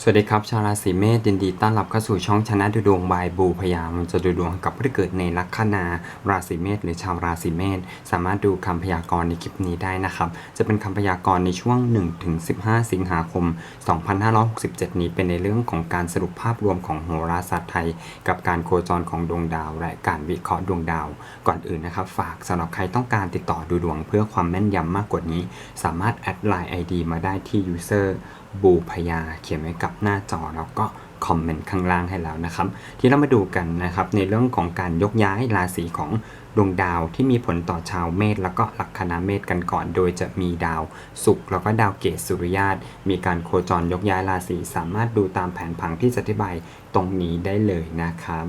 สวัสดีครับ ชาวราศีเมษยินดีต้อนรับเข้าสู่ช่องชนะดูดวงบายบูพยามจะดูดวงกับผู้ที่เกิดในลัคนาราศีเมษหรือชาวราศีเมษสามารถดูคำพยากรณ์ในคลิปนี้ได้นะครับ จะเป็นคำพยากรณ์ในช่วง 1-15 สิงหาคม 2567 นี้เป็นในเรื่องของการสรุปภาพรวมของโหราศาสตร์ไทย กับการโคจรของดวงดาว และการวิเคราะห์ดวงดาว ก่อนอื่นนะครับ ฝากสำหรับใครต้องการติดต่อดูดวงเพื่อความแม่นยำมากกว่านี้ สามารถแอดไลน์ ID มาได้ที่ user บูพยาเขียนไว้กับหน้าจอแล้วก็คอมเมนต์ข้างล่างให้แล้วนะครับ ที่เรามาดูกันนะครับในเรื่องของการยกย้ายราศีของดวงดาวที่มีผลต่อชาวเมษแล้วก็ลัคนาเมษกันก่อน โดยจะมีดาวศุกร์แล้วก็ดาวเกตสุริยาตมีการโคจรยกย้ายราศีสามารถดูตามแผนผังที่จะอธิบายตรงนี้ได้เลยนะครับ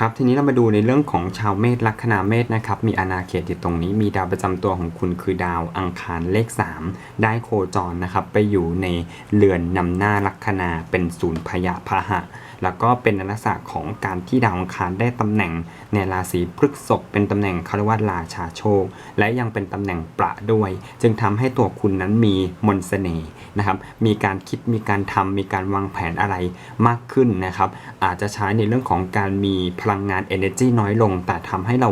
ครับทีนี้เรามาดูในเรื่องของชาวเมษลัคนาเมษนะครับมีอาณาเขตอยู่ตรงนี้มีดาวประจำตัวของคุณคือดาวอังคารเลข 3 ได้โคจรนะครับไปอยู่ในเรือนนำหน้าลัคนาเป็นศูนย์พยาพาหะ แล้วก็เป็นลักษณะของการที่ดาวอังคารได้ตำแหน่งในราศีพฤษภเป็นตำแหน่งคารวะราชาโชค และยังเป็นตำแหน่งประด้วย จึงทำให้ตัวคุณนั้นมีมนต์เสน่ห์นะครับ มีการคิดมีการทำมีการวางแผนอะไรมากขึ้นนะครับ อาจจะใช้ในเรื่องของการมีพลังงาน energy น้อยลง แต่ทำให้เรา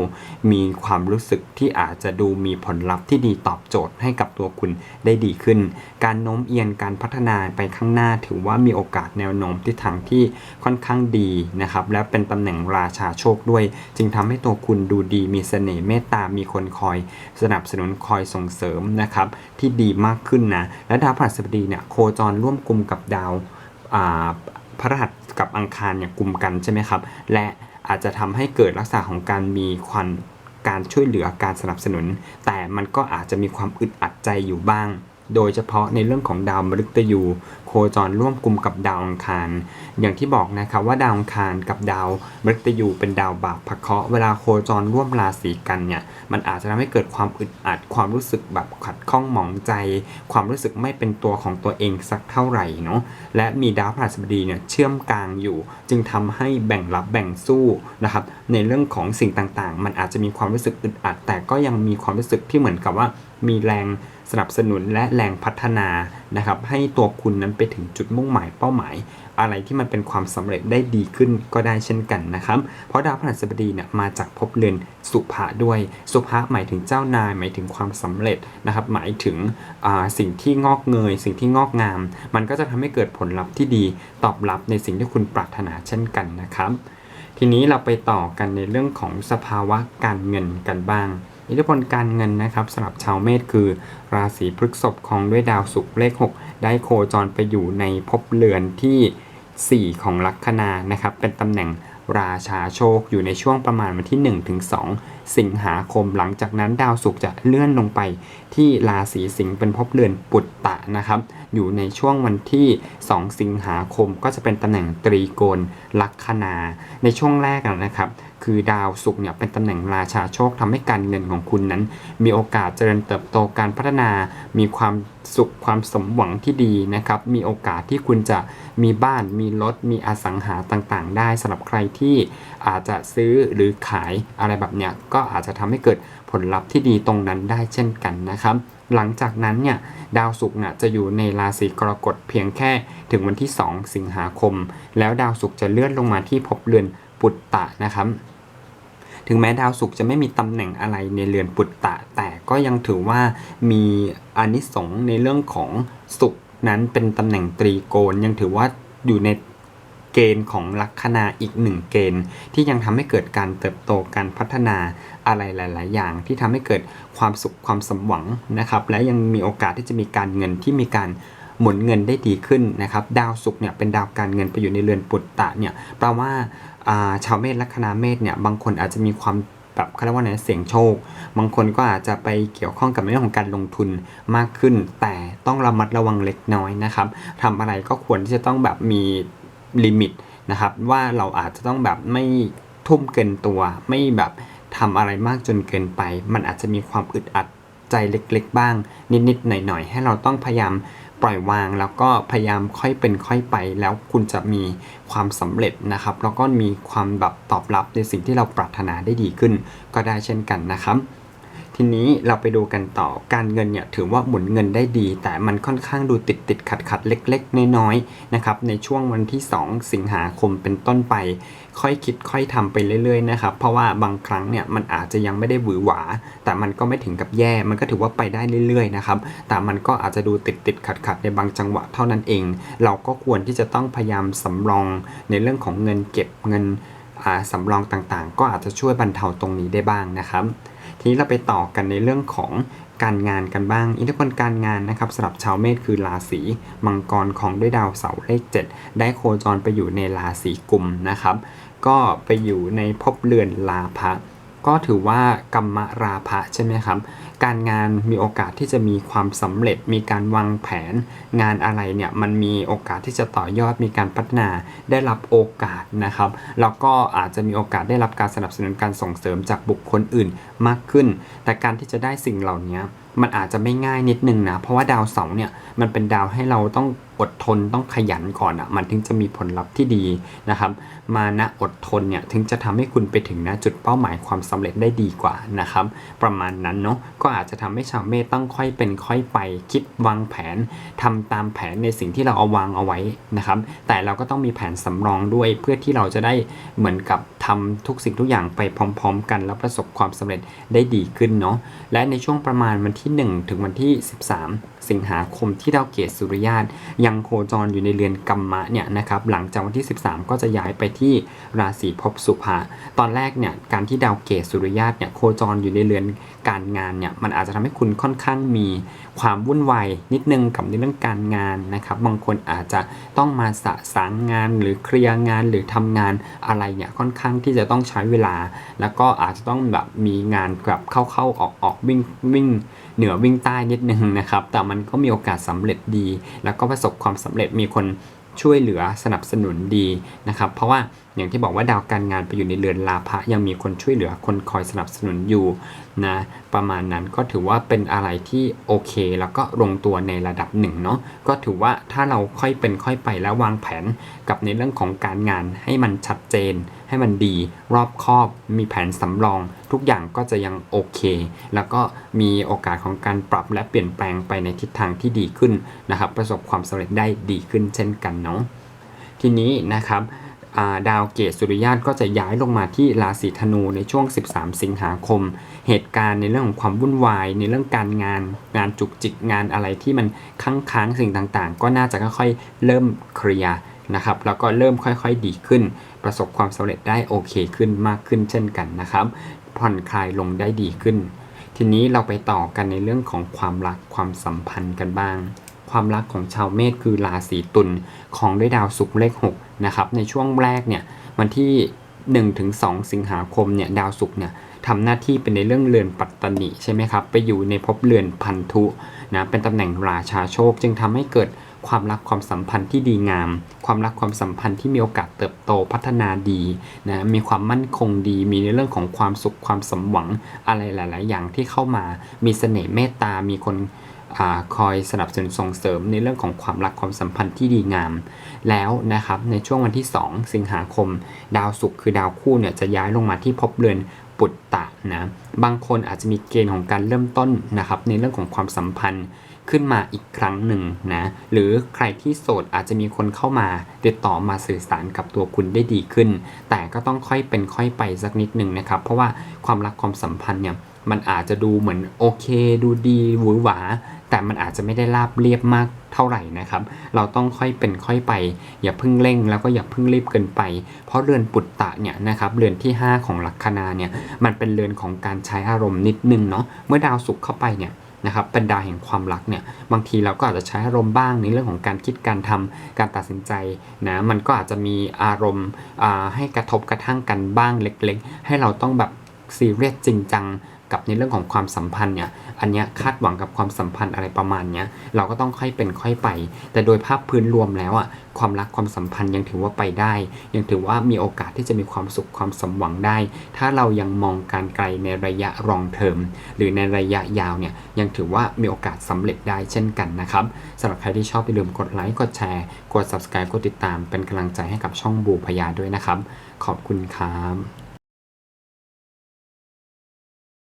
มีความรู้สึกที่อาจจะดูมีผลลัพธ์ที่ดีตอบโจทย์ให้กับตัวคุณได้ดีขึ้น การโน้มเอียงการพัฒนาไปข้างหน้าถือว่ามีโอกาสแนวโน้มทิศทางที่ค่อนข้างดีนะครับและเป็นตำแหน่งราชาโชคด้วย จึงทำให้ตัวคุณดูดีมีเสน่ห์เมตตา มีคนคอยสนับสนุนคอยส่งเสริมนะครับที่ดีมากขึ้นนะและดาวพฤหัสบดีเนี่ยโคจรร่วมกลุ่มกับดาวอ่าพระหัสกับอังคารเนี่ยกลุ่มกันใช่ไหมครับและอาจจะทำให้เกิดลักษณะของการมีความการช่วยเหลือการสนับสนุน แต่มันก็อาจจะมีความอึดอัดใจอยู่บ้าง โดยเฉพาะในเรื่องของดาวมฤตยู โคจรร่วมกลุ่มกับดาวอังคาร อย่างที่บอกนะครับว่าดาวอังคารกับดาวมฤตยูเป็นดาวบาปพะเคาะเวลาโคจรร่วมราศีกันเนี่ยมันอาจจะทำให้เกิดความอึดอัดความรู้สึกแบบขัดข้องหมองใจ ความรู้สึกไม่เป็นตัวของตัวเองสักเท่าไหร่เนาะและมีดาวพฤหัสบดีเนี่ยเชื่อมกลางอยู่ จึงทำให้แบ่งรับแบ่งสู้นะครับในเรื่องของสิ่งต่างๆ มันอาจจะมีความรู้สึกอึดอัด แต่ก็ยังมีความรู้สึกที่เหมือนกับว่ามีแรง สนับสนุนและแรงพัฒนานะครับให้ตัวคุณนั้นไปถึงจุดมุ่งหมายเป้าหมาย อะไรที่มันเป็นความสำเร็จได้ดีขึ้นก็ได้เช่นกันนะครับ เพราะดาวพฤหัสบดีเนี่ยมาจากภพเรือนสุภะด้วย สุภะหมายถึงเจ้านาย หมายถึงความสำเร็จนะครับหมายถึงสิ่งที่งอกเงย สิ่งที่งอกงาม มันก็จะทำให้เกิดผลลัพธ์ที่ดีตอบรับในสิ่งที่คุณปรารถนาเช่นกันนะครับ ทีนี้เราไปต่อกันในเรื่องของสภาวะการเงินกันบ้าง อิทธิพลการเงินนะครับสำหรับชาวเมษคือ ราศีพฤษภของด้วยดาวศุกร์เลข 6 ได้โคจรไปอยู่ในภพเรือนที่ 4 ของลัคนานะครับเป็นตำแหน่งราชาโชคอยู่ในช่วงประมาณวันที่ 1-2 สิงหาคม หลังจากนั้นดาวศุกร์จะเลื่อนลงไปที่ราศีสิงห์เป็นภพเรือนปุตตะนะครับ อยู่ในช่วงวันที่ 2 สิงหาคมก็จะเป็นตำแหน่งตรีโกณลัคนา ในช่วงแรกนะครับ คือดาวศุกร์เนี่ยเป็นตำแหน่งราชาโชคทำให้การเงินของคุณนั้น มีโอกาสเจริญเติบโตการพัฒนา มีความสุขความสมหวังที่ดีนะครับ มีโอกาสที่คุณจะมีบ้าน มีรถ มีอสังหาต่างๆ ได้สำหรับใครที่อาจจะซื้อหรือขายอะไรแบบเนี้ยก็อาจจะทำให้เกิดผลลัพธ์ที่ดีตรงนั้นได้เช่นกันนะครับหลังจากนั้นเนี่ยดาวศุกร์เนี่ยจะอยู่ในราศีกรกฎเพียงแค่ถึงวันที่ 2 สิงหาคม แล้วดาวศุกร์จะเลื่อนลงมาที่ภพเรือนปุตตะนะครับ ถึงแม้ดาวศุกร์จะไม่มีตำแหน่งอะไรในเรือนปุตตะ แต่ก็ยังถือว่ามีอนิสงส์ในเรื่องของศุกร์นั้นเป็นตำแหน่งตรีโกณยังถือว่าอยู่ในเกณฑ์ของลัคนาอีกหนึ่งเกณฑ์ ที่ยังทำให้เกิดการเติบโตการพัฒนาอะไรหลาย ๆ อย่าง ที่ทำให้เกิดความสุขความสมหวังนะครับ และยังมีโอกาสที่จะมีการเงินที่มีการหมุนเงินได้ดีขึ้นนะครับ ดาวศุกร์เนี่ยเป็นดาวการเงินไปอยู่ในเรือนปุตตะเนี่ยแปลว่า ชาวเมษลัคนาเมษเนี่ยบางคนอาจจะมีความแบบเขาเรียกว่าไงเสี่ยงโชค บางคนก็อาจจะไปเกี่ยวข้องกับเรื่องของการลงทุนมากขึ้น แต่ต้องระมัดระวังเล็กน้อยนะครับทำอะไรก็ควรที่จะต้องแบบมีลิมิตนะครับ ว่าเราอาจจะต้องแบบไม่ทุ่มเกินตัว ไม่แบบทำอะไรมากจนเกินไป มันอาจจะมีความอึดอัดใจเล็ก ๆ บ้าง นิดๆหน่อยๆ ให้เราต้องพยายาม ปล่อยวาง แล้วก็พยายามค่อยเป็นค่อยไป แล้วคุณจะมีความสำเร็จนะครับ แล้วก็มีความแบบตอบรับในสิ่งที่เราปรารถนาได้ดีขึ้น ก็ได้เช่นกันนะครับ ทีนี้เราไปดูกันต่อการเงินเนี่ยถือว่าหมุนเงินได้ดี แต่มันค่อนข้างดูติดติดขัดขัดเล็ก ๆ น้อยๆนะครับในช่วงวันที่ 2 สิงหาคมเป็นต้นไป ค่อยคิดค่อยทำไปเรื่อยๆนะครับเพราะว่าบางครั้งเนี่ยมันอาจจะยังไม่ได้หวือหวา แต่มันก็ไม่ถึงกับแย่ มันก็ถือว่าไปได้เรื่อยๆนะครับแต่มันก็อาจจะดูติดติดขัดขัดในบางจังหวะเท่านั้นเอง เราก็ควรที่จะต้องพยายามสำรองในเรื่องของเงินเก็บเงินสำรองต่างๆ ก็อาจจะช่วยบรรเทาตรงนี้ได้บ้างนะครับ ทีนี้เราไปต่อกันในเรื่องของการงานกันบ้าง อิทธิพลการงานนะครับสำหรับชาวเมษคือราศีมังกรของด้วยดาวเสาร์เลข 7 ได้โคจรไปอยู่ในราศีกุมนะครับ ก็ไปอยู่ในภพเรือนลาภะ ก็ถือว่ากรรมราภะใช่ไหมครับ การงานมีโอกาสที่จะมีความสำเร็จ มีการวางแผน งานอะไรเนี่ยมันมีโอกาสที่จะต่อยอดมีการพัฒนาได้รับโอกาสนะครับ แล้วก็อาจจะมีโอกาสได้รับการสนับสนุนการส่งเสริมจากบุคคลอื่นมากขึ้น แต่การที่จะได้สิ่งเหล่านี้มันอาจจะไม่ง่ายนิดนึงนะ เพราะว่าดาวเสาร์เนี่ยมันเป็นดาวให้เราต้องอดทนต้องขยันก่อนอะ่ะมันถึงจะมีผลลัพธ์ที่ดีนะครับ มานะอดทนเนี่ยถึงจะทำให้คุณไปถึงนะจุดเป้าหมายความสำเร็จได้ดีกว่านะครับ ประมาณนั้นเนาะก็อาจจะทำให้ชาวเมษต้องค่อยเป็นค่อยไป คิดวางแผนทำตามแผนในสิ่งที่เราเอาวางเอาไว้นะครับ แต่เราก็ต้องมีแผนสำรองด้วยเพื่อที่เราจะได้เหมือนกับทำทุกสิ่งทุกอย่างไปพร้อม ๆ กัน แล้วประสบความสำเร็จได้ดีขึ้นเนาะและในช่วงประมาณวันที่ 1 ถึงวันที่ 13 สิงหาคมที่ดาวเกตสุริยาตยังโคจรอยู่ในเรือนกัมมะเนี่ยนะครับหลังจากวันที่ 13 ก็จะย้ายไปที่ราศีภพสุภะตอนแรกเนี่ยการที่ดาวเกตสุริยาตเนี่ยโคจรอยู่ในเรือนการงานเนี่ยมันอาจจะทำให้คุณค่อนข้างมีความวุ่นวายนิดนึงกับในเรื่องการงานนะครับบางคนอาจจะต้องมาสะสางงานหรือเคลียร์งานหรือทำงานอะไรเนี่ยค่อนข้างที่จะต้องใช้เวลา แล้วก็อาจจะต้องแบบมีงานแบบเข้าๆออกๆวิ่งวิ่งเหนือวิ่งใต้นิดนึงนะครับแต่มันก็มีโอกาสสำเร็จดี แล้วก็ประสบความสำเร็จมีคนช่วยเหลือสนับสนุนดีนะครับ เพราะว่า อย่างที่บอกว่าดาวการงานไปอยู่ในเรือนลาภะยังมีคนช่วยเหลือคนคอยสนับสนุนอยู่นะประมาณนั้นก็ถือว่าเป็นอะไรที่โอเค แล้วก็ลงตัวในระดับหนึ่งเนาะก็ถือว่าถ้าเราค่อยเป็นค่อยไปแล้ววางแผนกับในเรื่องของการงานให้มันชัดเจน ให้มันดี รอบคอบมีแผนสำรอง ทุกอย่างก็จะยังโอเค แล้วก็มีโอกาสของการปรับและเปลี่ยนแปลงไปในทิศทางที่ดีขึ้นนะครับ ประสบความสำเร็จได้ดีขึ้นเช่นกันเนาะทีนี้นะครับ ดาวเกตสุริยาตก็จะย้ายลงมาที่ราศีธนูในช่วง 13 สิงหาคม เหตุการณ์ในเรื่องของความวุ่นวาย ในเรื่องการงาน งานจุกจิกงานอะไรที่มันค้างค้างสิ่งต่างๆ ก็น่าจะค่อยๆเริ่มเคลียร์นะครับแล้วก็เริ่มค่อยๆดีขึ้น ประสบความสำเร็จได้โอเคขึ้นมากขึ้นเช่นกันนะครับผ่อนคลายลงได้ดีขึ้น ทีนี้เราไปต่อกันในเรื่องของความรักความสัมพันธ์กันบ้าง ความรักของชาวเมษคือราศีตุลของด้วยดาวศุกร์เลข6นะครับในช่วงแรกเนี่ยวันที่1-2ถึง2สิงหาคมเนี่ยดาวศุกร์เนี่ยทำหน้าที่เป็นในเรื่องเรือนปัตตนิใช่ไหมครับ ไปอยู่ในภพเรือนพันธุนะเป็นตำแหน่งราชาโชค จึงทำให้เกิดความรักความสัมพันธ์ที่ดีงาม ความรักความสัมพันธ์ที่มีโอกาสเติบโตพัฒนาดีนะมีความมั่นคงดี มีในเรื่องของความสุขความสมหวังอะไรหลาย ๆ อย่างที่เข้ามา มีเสน่ห์เมตตา มีคน คอยสนับสนุนส่งเสริมในเรื่องของความรักความสัมพันธ์ที่ดีงาม แล้วนะครับในช่วงวันที่ 2 สิงหาคม ดาวศุกร์คือดาวคู่เนี่ยจะย้ายลงมาที่ภพเรือนปุตตะนะบางคนอาจจะมีเกณฑ์ของการเริ่มต้นนะครับในเรื่องของความสัมพันธ์ขึ้นมาอีกครั้งหนึ่งนะ หรือใครที่โสดอาจจะมีคนเข้ามาติดต่อมาสื่อสารกับตัวคุณได้ดีขึ้น แต่ก็ต้องค่อยเป็นค่อยไปสักนิดหนึ่งนะครับ เพราะว่าความรักความสัมพันธ์เนี่ยมันอาจจะดูเหมือนโอเค ดูดีหวือหวา แต่มันอาจจะไม่ได้ราบเรียบมากเท่าไหร่นะครับ เราต้องค่อยเป็นค่อยไป อย่าเพิ่งเร่งแล้วก็อย่าเพิ่งรีบเกินไป เพราะเรือนปุตตะเนี่ยนะครับเรือนที่ 5 ของลัคนาเนี่ยมันเป็นเรือนของการใช้อารมณ์นิดนึงเนาะเมื่อดาวศุกร์เข้าไปเนี่ยนะครับเป็นดาวแห่งความรักเนี่ยบางทีเราก็อาจจะใช้อารมณ์บ้างในเรื่องของการคิดการทำการตัดสินใจนะมันก็อาจจะมีอารมณ์ให้กระทบกระทั่งกันบ้างเล็ก ๆ ให้เราต้องแบบซีเรียสจริงจัง กับในเรื่องของความสัมพันธ์เนี่ยอันเนี้ยคาดหวังกับความสัมพันธ์อะไรประมาณเนี้ยเราก็ต้องค่อยเป็นค่อยไป แต่โดยภาพพื้นรวมแล้วอะความรักความสัมพันธ์ยังถือว่าไปได้ ยังถือว่ามีโอกาสที่จะมีความสุขความสมหวังได้ ถ้าเรายังมองการไกลในระยะรองเทอมหรือในระยะยาวเนี่ยยังถือว่ามีโอกาสสำเร็จได้เช่นกันนะครับสำหรับใครที่ชอบอย่าลืมกดไลค์กดแชร์กด subscribe กดติดตามเป็นกำลังใจให้กับช่องบูพยาด้วยนะครับ ขอบคุณครับ